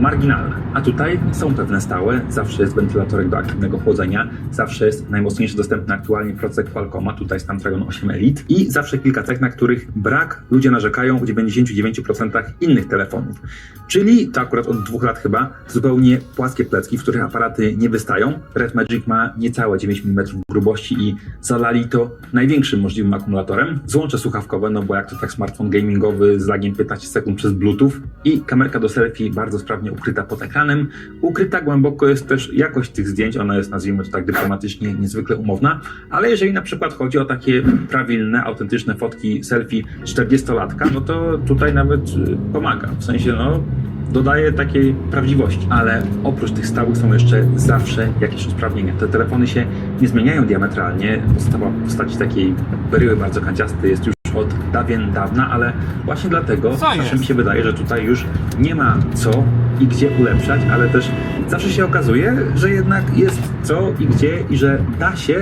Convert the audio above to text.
marginalne. A tutaj są pewne stałe, zawsze jest wentylatorek do aktywnego chłodzenia, zawsze jest najmocniejszy dostępny aktualnie procek Qualcomma, tutaj Snapdragon 8 Elite i zawsze kilka cech, na których brak ludzie narzekają w 99% innych telefonów. Czyli to akurat od dwóch lat chyba zupełnie płaskie plecki, w których aparaty nie wystają. Red Magic ma niecałe 9 mm grubości i zalali to największym możliwym akumulatorem. Złącze słuchawkowe, no bo jak to tak smartfon gamingowy z lagiem 15 sekund przez Bluetooth i kamerka do selfie bardzo sprawnie ukryta pod ekranem. Ukryta głęboko jest też jakość tych zdjęć, ona jest nazwijmy to tak dyplomatycznie niezwykle umowna, ale jeżeli na przykład chodzi o takie prawilne, autentyczne fotki selfie 40-latka, no to tutaj nawet y, pomaga. W sensie no dodaje takiej prawdziwości. Ale oprócz tych stałych są jeszcze zawsze jakieś usprawnienia. Te telefony się nie zmieniają diametralnie. W postaci takiej bryły bardzo kanciastej jest już od dawien dawna, ale właśnie dlatego zawsze mi się wydaje, że tutaj już nie ma co i gdzie ulepszać, ale też zawsze się okazuje, że jednak jest co i gdzie i że da się